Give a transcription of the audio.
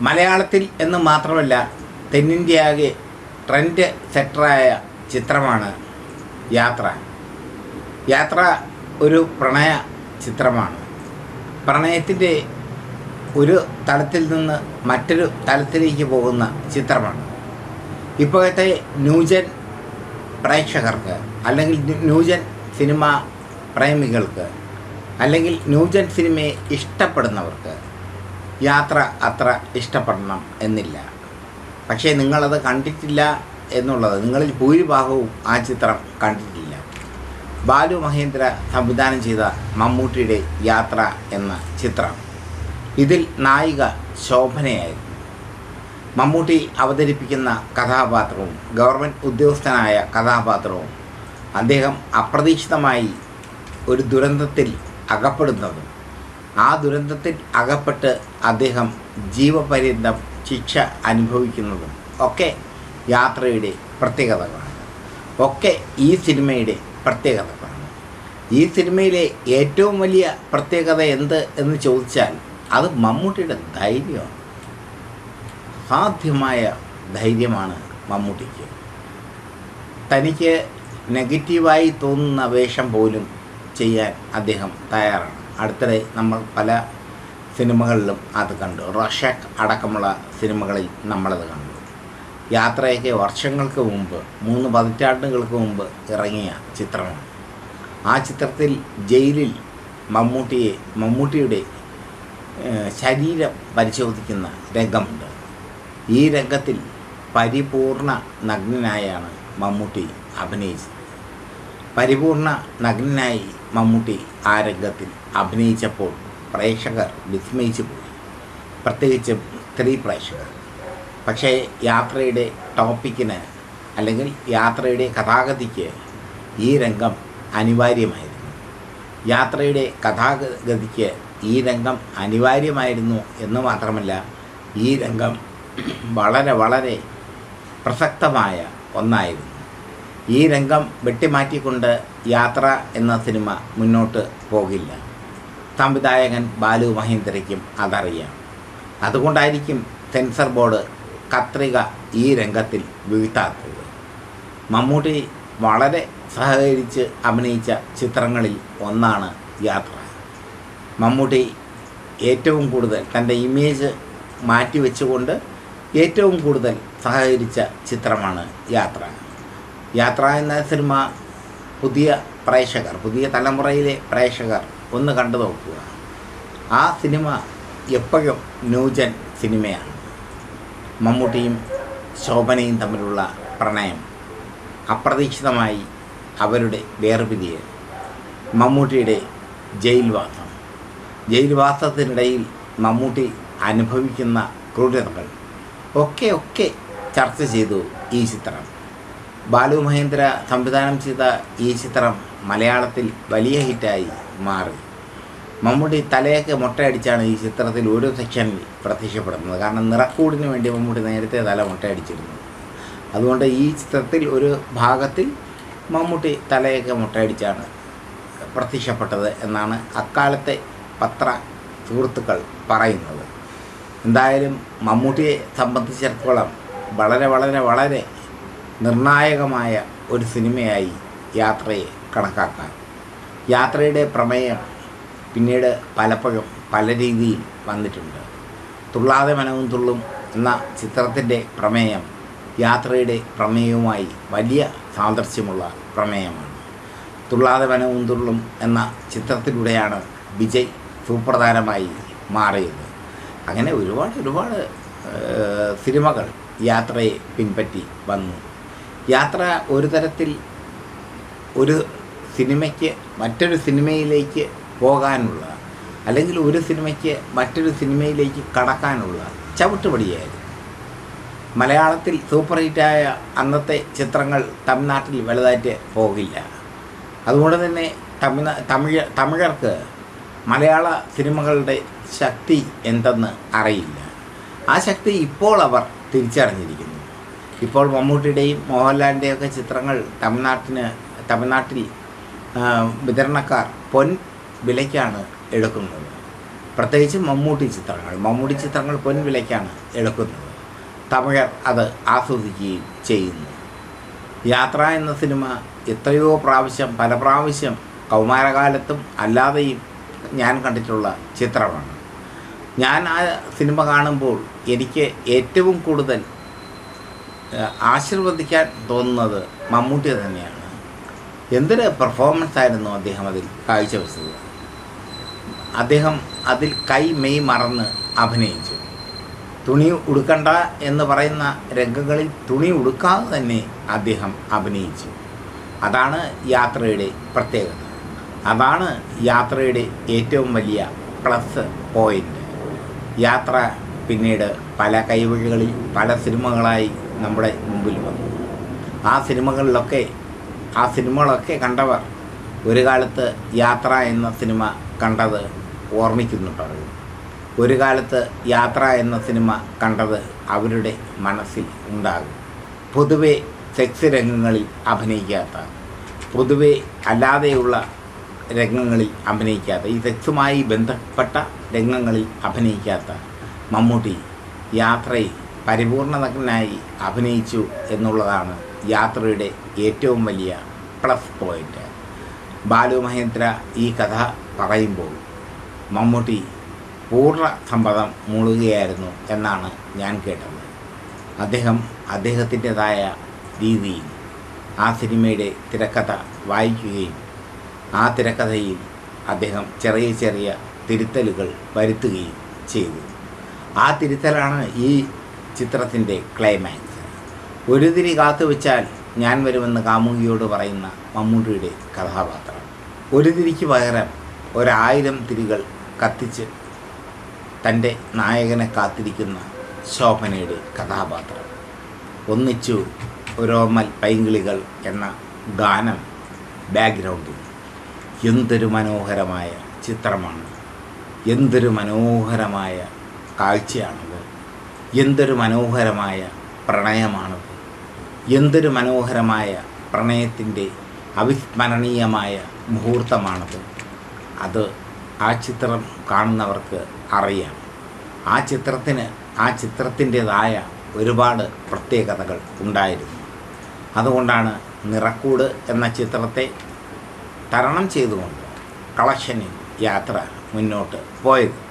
മലയാളത്തിൽ എന്ന് മാത്രമല്ല തെന്നിന്ത്യയാകെ ട്രെൻഡ് സെറ്ററായ ചിത്രമാണ് യാത്ര. യാത്ര ഒരു പ്രണയ ചിത്രമാണ്. പ്രണയത്തിന്റെ ഒരു തലത്തിൽ നിന്ന് മറ്റൊരു തലത്തിലേക്ക് പോകുന്ന ചിത്രമാണ്. ഇപ്പോഴത്തെ ന്യൂജൻ പ്രേക്ഷകർക്ക് അല്ലെങ്കിൽ ന്യൂ- ന്യൂജൻ സിനിമ പ്രേമികൾക്ക് അല്ലെങ്കിൽ ന്യൂജൻ സിനിമയെ ഇഷ്ടപ്പെടുന്നവർക്ക് യാത്ര അത്ര ഇഷ്ടപ്പെടണം എന്നില്ല. പക്ഷേ നിങ്ങളത് കണ്ടിട്ടില്ല എന്നുള്ളത് നിങ്ങളിൽ ഭൂരിഭാഗവും ആ ചിത്രം കണ്ടിട്ടില്ല. ബാലു മഹേന്ദ്ര സംവിധാനം ചെയ്ത മമ്മൂട്ടിയുടെ യാത്ര എന്ന ചിത്രം. ഇതിൽ നായിക ശോഭനയായിരുന്നു. മമ്മൂട്ടി അവതരിപ്പിക്കുന്ന കഥാപാത്രവും ഗവൺമെന്റ് ഉദ്യോഗസ്ഥനായ കഥാപാത്രവും അദ്ദേഹം അപ്രതീക്ഷിതമായി ഒരു ദുരന്തത്തിൽ അകപ്പെടുന്നതും ആ ദുരന്തത്തിൽ അകപ്പെട്ട് അദ്ദേഹം ജീവപര്യന്തം ശിക്ഷ അനുഭവിക്കുന്നതും ഒക്കെ യാത്രയുടെ പ്രത്യേകതകളാണ്. ഒക്കെ ഈ സിനിമയുടെ പ്രത്യേകതകളാണ്. ഈ സിനിമയിലെ ഏറ്റവും വലിയ പ്രത്യേകത എന്ത് എന്ന് ചോദിച്ചാൽ അത് മമ്മൂട്ടിയുടെ ധൈര്യമാണ്. സാധ്യമായ ധൈര്യമാണ് മമ്മൂട്ടിക്ക്. തനിക്ക് നെഗറ്റീവായി തോന്നുന്ന വേഷം പോലും ചെയ്യാൻ അദ്ദേഹം തയ്യാറാണ്. അടുത്തിടെ നമ്മൾ പല സിനിമകളിലും അത് കണ്ടു. റഷാക്ക് അടക്കമുള്ള സിനിമകളിൽ നമ്മളത് കണ്ടു. യാത്രയൊക്കെ വർഷങ്ങൾക്ക് മുമ്പ് മൂന്ന് പതിറ്റാണ്ടുകൾക്ക് മുമ്പ് ഇറങ്ങിയ ചിത്രമാണ്. ആ ചിത്രത്തിൽ ജയിലിൽ മമ്മൂട്ടിയെ മമ്മൂട്ടിയുടെ ശരീരം പരിശോധിക്കുന്ന രംഗമുണ്ട്. ഈ രംഗത്തിൽ പരിപൂർണ നഗ്നനായാണ് മമ്മൂട്ടി അഭിനയിച്ചത്. പരിപൂർണ നഗ്നനായി മമ്മൂട്ടി ആ രംഗത്തിൽ അഭിനയിച്ചപ്പോൾ പ്രേക്ഷകർ വിസ്മയിച്ചു പോയി. പ്രത്യേകിച്ചും സ്ത്രീ പ്രേക്ഷകർ. പക്ഷേ യാത്രയുടെ ടോപ്പിക്കിന് അല്ലെങ്കിൽ യാത്രയുടെ കഥാഗതിക്ക് ഈ രംഗം അനിവാര്യമായിരുന്നു. യാത്രയുടെ കഥാഗതിക്ക് ഈ രംഗം അനിവാര്യമായിരുന്നു എന്ന് മാത്രമല്ല ഈ രംഗം വളരെ വളരെ പ്രസക്തമായ ഒന്നായിരുന്നു. ഈ രംഗം വെട്ടിമാറ്റിക്കൊണ്ട് യാത്ര എന്ന സിനിമ മുന്നോട്ട് പോകില്ല. സംവിധായകൻ ബാലു മഹേന്ദ്രയ്ക്കും അതറിയാം. അതുകൊണ്ടായിരിക്കും സെൻസർ ബോർഡ് കത്രിക ഈ രംഗത്തിൽ വീഴ്ത്താത്തത്. മമ്മൂട്ടി വളരെ സഹകരിച്ച് അഭിനയിച്ച ചിത്രങ്ങളിൽ ഒന്നാണ് യാത്ര. മമ്മൂട്ടി ഏറ്റവും കൂടുതൽ തന്റെ ഇമേജ് മാറ്റിവെച്ചുകൊണ്ട് ഏറ്റവും കൂടുതൽ സഹകരിച്ച ചിത്രമാണ് യാത്ര. യാത്ര എന്ന സിനിമ പുതിയ പ്രേക്ഷകർ പുതിയ തലമുറയിലെ പ്രേക്ഷകർ ഒന്ന് കണ്ടു നോക്കുക. ആ സിനിമ എപ്പോഴും ന്യൂജൻ സിനിമയാണ്. മമ്മൂട്ടിയും ശോഭനയും തമ്മിലുള്ള പ്രണയം അപ്രതീക്ഷിതമായി അവരുടെ വേർപിരിയൽ. മമ്മൂട്ടിയുടെ ജയിൽവാസം. ജയിൽവാസത്തിനിടയിൽ മമ്മൂട്ടി അനുഭവിക്കുന്ന ക്രൂരതകൾ ഒക്കെ ഒക്കെ ചർച്ച ചെയ്തു ഈ ചിത്രം. ബാലു മഹേന്ദ്ര സംവിധാനം ചെയ്ത ഈ ചിത്രം മലയാളത്തിൽ വലിയ ഹിറ്റായി മാറി. മമ്മൂട്ടി തലയൊക്കെ മുട്ടയടിച്ചാണ് ഈ ചിത്രത്തിൽ ഓരോ സെക്ഷനിൽ പ്രത്യക്ഷപ്പെടുന്നത്. കാരണം നിറക്കൂടിന് വേണ്ടി മമ്മൂട്ടി നേരത്തെ തല മുട്ടയടിച്ചിരുന്നു അതുകൊണ്ട് ഈ ചിത്രത്തിൽ ഒരു ഭാഗത്തിൽ മമ്മൂട്ടി തലയൊക്കെ മുട്ടയടിച്ചാണ് പ്രത്യക്ഷപ്പെട്ടത് എന്നാണ് അക്കാലത്തെ പത്ര സുഹൃത്തുക്കൾ പറയുന്നത്. എന്തായാലും മമ്മൂട്ടിയെ സംബന്ധിച്ചിടത്തോളം വളരെ വളരെ വളരെ നിർണായകമായ ഒരു സിനിമയായി യാത്രയെ കണക്കാക്കാം. യാത്രയുടെ പ്രമേയം പിന്നീട് പലപ്പോഴും പല രീതിയിൽ വന്നിട്ടുണ്ട്. തുള്ളാതെ മനവും തുള്ളും എന്ന ചിത്രത്തിന്റെ പ്രമേയം യാത്രയുടെ പ്രമേയവുമായി വലിയ സാദൃശ്യമുള്ള പ്രമേയമാണ്. തുള്ളാതെ വനവും തുള്ളും എന്ന ചിത്രത്തിലൂടെയാണ് വിജയ് സുപ്രധാനമായി മാറിയത്. അങ്ങനെ ഒരുപാട് ഒരുപാട് സിനിമകൾ യാത്രയെ പിൻപറ്റി വന്നു. യാത്ര ഒരു തരത്തിൽ ഒരു സിനിമയ്ക്ക് മറ്റൊരു സിനിമയിലേക്ക് പോകാനുള്ള അല്ലെങ്കിൽ ഒരു സിനിമയ്ക്ക് മറ്റൊരു സിനിമയിലേക്ക് കടക്കാനുള്ള ചവിട്ടുപടിയായിരുന്നു. മലയാളത്തിൽ സൂപ്പർ ഹിറ്റായ അന്നത്തെ ചിത്രങ്ങൾ തമിഴ്നാട്ടിൽ വലുതായിട്ട് പോകില്ല. അതുകൊണ്ട് തന്നെ തമിഴ് തമിഴ് തമിഴർക്ക് മലയാള സിനിമകളുടെ ശക്തി എന്തെന്ന് അറിയില്ല. ആ ശക്തി ഇപ്പോൾ അവർ തിരിച്ചറിഞ്ഞിരിക്കുന്നു. ഇപ്പോൾ മമ്മൂട്ടിയുടെയും മോഹൻലാലിന്റെയും ഒക്കെ ചിത്രങ്ങൾ തമിഴ്നാട്ടിന് തമിഴ്നാട്ടിൽ വിതരണക്കാർ പൊൻ വിലയ്ക്കാണ് എടുക്കുന്നത്. പ്രത്യേകിച്ച് മമ്മൂട്ടി ചിത്രങ്ങൾ മമ്മൂട്ടി ചിത്രങ്ങൾ പൊൻ വിലയ്ക്കാണ് എടുക്കുന്നത്. തമിഴർ അത് ആസ്വദിക്കുകയും ചെയ്യുന്നു. യാത്ര എന്ന സിനിമ എത്രയോ പ്രാവശ്യം പല പ്രാവശ്യം കൗമാരകാലത്തും അല്ലാതെയും ഞാൻ കണ്ടിട്ടുള്ള ചിത്രമാണ്. ഞാൻ ആ സിനിമ കാണുമ്പോൾ എനിക്ക് ഏറ്റവും കൂടുതൽ ആശീർവദിക്കാൻ തോന്നുന്നത് മമ്മൂട്ടിയെ തന്നെയാണ്. എന്തൊരു പെർഫോമൻസ് ആയിരുന്നു അദ്ദേഹം അതിൽ കാഴ്ചവെച്ചത്? അദ്ദേഹം അതിൽ കൈ മെയ് മറന്ന് അഭിനയിച്ചു. തുണി ഉടുക്കണ്ട എന്ന് പറയുന്ന രംഗങ്ങളിൽ തുണി ഉടുക്കാതെ തന്നെ അദ്ദേഹം അഭിനയിച്ചു. അതാണ് യാത്രയുടെ പ്രത്യേകത. അതാണ് യാത്രയുടെ ഏറ്റവും വലിയ പ്ലസ് പോയിന്റ് യാത്ര പിന്നീട് പല കൈവഴികളിൽ പല സിനിമകളായി നമ്മുടെ മുമ്പിൽ വന്നു. ആ സിനിമകളിലൊക്കെ ആ സിനിമകളൊക്കെ കണ്ടവർ ഒരു കാലത്ത് യാത്ര എന്ന സിനിമ കണ്ടത് ഓർമ്മിക്കുന്നുണ്ടാവും. ഒരു കാലത്ത് യാത്ര എന്ന സിനിമ കണ്ടത് അവരുടെ മനസ്സിൽ ഉണ്ടാകും. പൊതുവെ സെക്സ് രംഗങ്ങളിൽ അഭിനയിക്കാത്ത പൊതുവെ അല്ലാതെയുള്ള രംഗങ്ങളിൽ അഭിനയിക്കാത്ത ഈ സെക്സുമായി ബന്ധപ്പെട്ട രംഗങ്ങളിൽ അഭിനയിക്കാത്ത മമ്മൂട്ടി യാത്രയിൽ പരിപൂർണതനായി അഭിനയിച്ചു എന്നുള്ളതാണ് യാത്രയുടെ ഏറ്റവും വലിയ പ്ലസ് പോയിന്റ് ബാലു മഹേന്ദ്ര ഈ കഥ പറയുമ്പോൾ മമ്മൂട്ടി പൂർണ സമ്മതം മൂളുകയായിരുന്നു എന്നാണ് ഞാൻ കേട്ടത്. അദ്ദേഹം അദ്ദേഹത്തിന്റെതായ രീതിയിൽ ആ സിനിമയുടെ തിരക്കഥ വായിക്കുകയും ആ തിരക്കഥയിൽ അദ്ദേഹം ചെറിയ ചെറിയ തിരുത്തലുകൾ വരുത്തുകയും ചെയ്തു. ആ തിരുത്തലാണ് ഈ ചിത്രത്തിന്റെ ക്ലൈമാക്സ് ഒരു തിരി കാത്തു വെച്ചാൽ ഞാൻ വരുമെന്ന് കാമുകിയോട് പറയുന്ന മമ്മൂട്ടിയുടെ കഥാപാത്രം. ഒരു തിരിക്ക് പകരം ഒരായിരം തിരികൾ കത്തിച്ച് തന്റെ നായകനെ കാത്തിരിക്കുന്ന ശോഭനയുടെ കഥാപാത്രം. ഒന്നിച്ചു ഒരോമൽ പൈങ്കിളികൾ എന്ന ഗാനം ബാക്ക്ഗ്രൗണ്ടിൽ എന്തൊരു മനോഹരമായ ചിത്രമാണ്. എന്തൊരു മനോഹരമായ കാഴ്ചയാണത് എന്തൊരു മനോഹരമായ പ്രണയമാണ് എന്തൊരു മനോഹരമായ പ്രണയത്തിന്റെ അവിസ്മരണീയമായ മുഹൂർത്തമാണത്. അത് ആ ചിത്രം കാണുന്നവർക്ക് അറിയാം. ആ ചിത്രത്തിന് ആ ചിത്രത്തിന്റേതായ ഒരുപാട് പ്രത്യേകതകൾ ഉണ്ടായിരുന്നു. അതുകൊണ്ടാണ് നിറക്കൂട് എന്ന ചിത്രത്തെ തരണം ചെയ്തുകൊണ്ട് കളക്ഷനിൽ യാത്ര മുന്നോട്ട് പോയത്.